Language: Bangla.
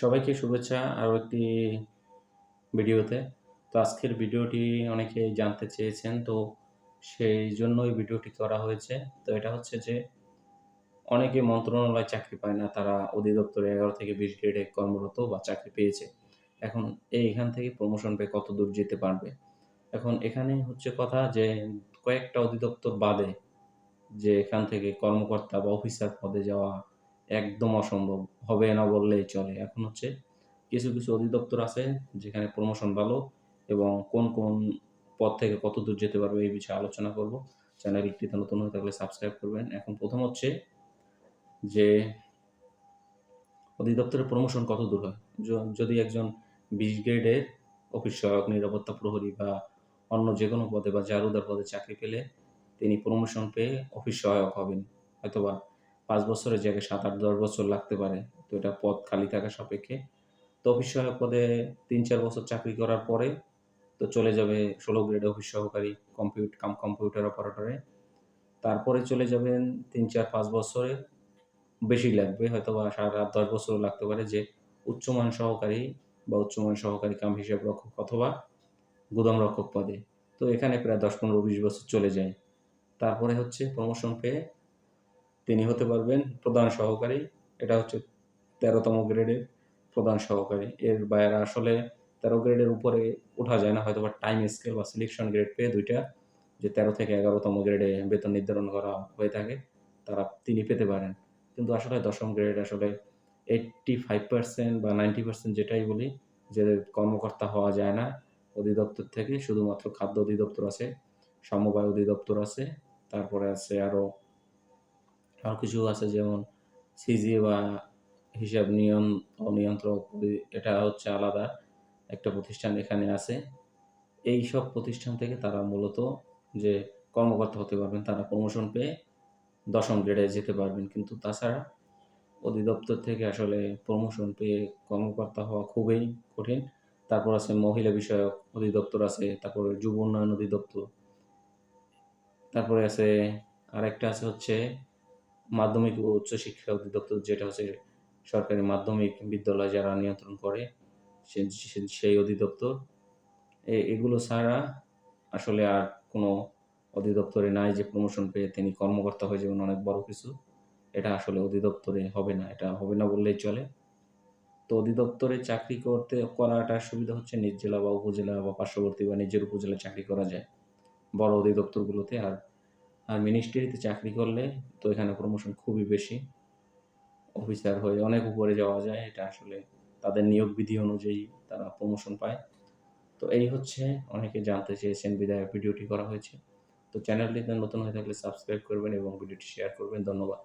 সবাইকে শুভেচ্ছা আরও একটি ভিডিওতে। তো আজকের ভিডিওটি অনেকে জানতে চেয়েছেন, তো সেই জন্যই ভিডিওটি করা হয়েছে। তো এটা হচ্ছে যে, অনেকে মন্ত্রণালয়ে চাকরি পায় না, তারা অধিদপ্তরে এগারো থেকে বিশ গ্রেডে কর্মরত বা চাকরি পেয়েছে। এখন এইখান থেকে প্রমোশন পেয়ে কত দূর যেতে পারবে? এখন এখানে হচ্ছে কথা যে, কয়েকটা অধিদপ্তর বাদে যে এখান থেকে কর্মকর্তা বা অফিসার পদে যাওয়া একদম অসম্ভব। হবে না বললেই চলে। এখন হচ্ছে কিছু কিছু অধিদপ্তর আছে যেখানে প্রমোশন ভালো এবং কোন কোন পদ থেকে কত দূর যেতে পারবে এই বিষয়ে আলোচনা করব। চ্যানেলটিতে নতুন হয়ে থাকলে সাবস্ক্রাইব করবেন। এখন প্রথম হচ্ছে যে অধিদপ্তরের প্রমোশন কত দূর হয়? যদি একজন বিশ গ্রেডের অফিস সহায়ক, নিরাপত্তা প্রহরী বা অন্য যে কোনো পদে বা জারুদার পদে চাকরি পেলে তিনি প্রমোশন পেয়ে অফিস সহায়ক হবেন, হয়তোবা। পাঁচ বছরের জায়গায় সাত আট দশ বছর লাগতে পারে, তো এটা পদ খালি থাকা সাপেক্ষে। তো অফিস সহায়ক পদে তিন চার বছর চাকরি করার পরে তো চলে যাবে ষোলো গ্রেড অফিস সহকারী কম্পিউট কাম কম্পিউটার অপারেটরে তারপরে চলে যাবেন তিন চার পাঁচ বছরে। বেশি লাগবে হয়তো বা আট দশ বছরও লাগতে পারে যে উচ্চমান সহকারী বা উচ্চমান সহকারী কাম হিসাব রক্ষক অথবা গুদাম রক্ষক পদে। তো এখানে প্রায় দশ, পনেরো, বিশ বছর চলে যায়। তারপরে হচ্ছে প্রমোশন পেয়ে তিনি হতে পারবেন প্রধান সহকারী। এটা হচ্ছে তেরোতম গ্রেডের প্রধান সহকারী। এর বাইরে আসলে তেরো গ্রেডের উপরে ওঠা যায় না। হয়তো বা টাইম স্কেল বা সিলেকশন গ্রেড পেয়ে দুইটা। যে তেরো থেকে এগারোতম গ্রেডে বেতন নির্ধারণ করা হয়ে থাকে, তারা তিনি পেতে পারেন। কিন্তু আসলে দশম গ্রেড আসলে এইট্টি ফাইভ পার্সেন্ট বা নাইনটি পার্সেন্ট যেটাই বলি, যে কর্মকর্তা হওয়া যায় না। অধিদপ্তর থেকে শুধুমাত্র খাদ্য অধিদপ্তর আছে, সমবায় অধিদপ্তর আছে, তারপরে আছে আরও আরও কিছু আছে যেমন সিজি বা হিসাব নিয়ন নিয়ন্ত্রক এটা হচ্ছে আলাদা একটা প্রতিষ্ঠান এখানে আছে। এই সব প্রতিষ্ঠান থেকে তারা মূলত যে কর্মকর্তা হতে পারবেন, তারা প্রমোশন পেয়ে দশম গ্রেডে যেতে পারবেন। কিন্তু তাছাড়া অধিদপ্তর থেকে আসলে প্রমোশন পেয়ে কর্মকর্তা হওয়া খুবই কঠিন। তারপর আছে মহিলা বিষয়ক অধিদপ্তর আছে, তারপরে যুব উন্নয়ন অধিদপ্তর, তারপরে আছে আরেকটা আছে হচ্ছে মাধ্যমিক ও উচ্চশিক্ষা অধিদপ্তর, যেটা হচ্ছে সরকারি মাধ্যমিক বিদ্যালয় যারা নিয়ন্ত্রণ করে সেই অধিদপ্তর। এগুলো ছাড়া আসলে আর কোনো অধিদপ্তরে নাই যে প্রমোশন পেয়ে তিনি কর্মকর্তা হয়ে যাবেন অনেক বড় কিছু। এটা আসলে অধিদপ্তরে হবে না, এটা হবে না বললেই চলে। তো অধিদপ্তরে চাকরি করতে, করাটা সুবিধা হচ্ছে নিজ জেলা বা উপজেলা বা পার্শ্ববর্তী বা নিজের উপজেলায় চাকরি করা যায় বড় অধিদপ্তরগুলোতে। আর আর মিনিস্ট্রিতে চাকরি করলে তো এখানে প্রমোশন খুবই বেশি। অফিসার হয়ে অনেক উপরে যাওয়া যায়, এটা আসলে তাদের নিয়োগ বিধি অনুযায়ী তারা প্রমোশন পায়। তো এই হচ্ছে, অনেকে জানতে চেয়েছেন বিদায় ভিডিওটি করা হয়েছে। তো চ্যানেলটিতে নতুন হয়ে থাকলে সাবস্ক্রাইব করবেন এবং ভিডিওটি শেয়ার করবেন। ধন্যবাদ।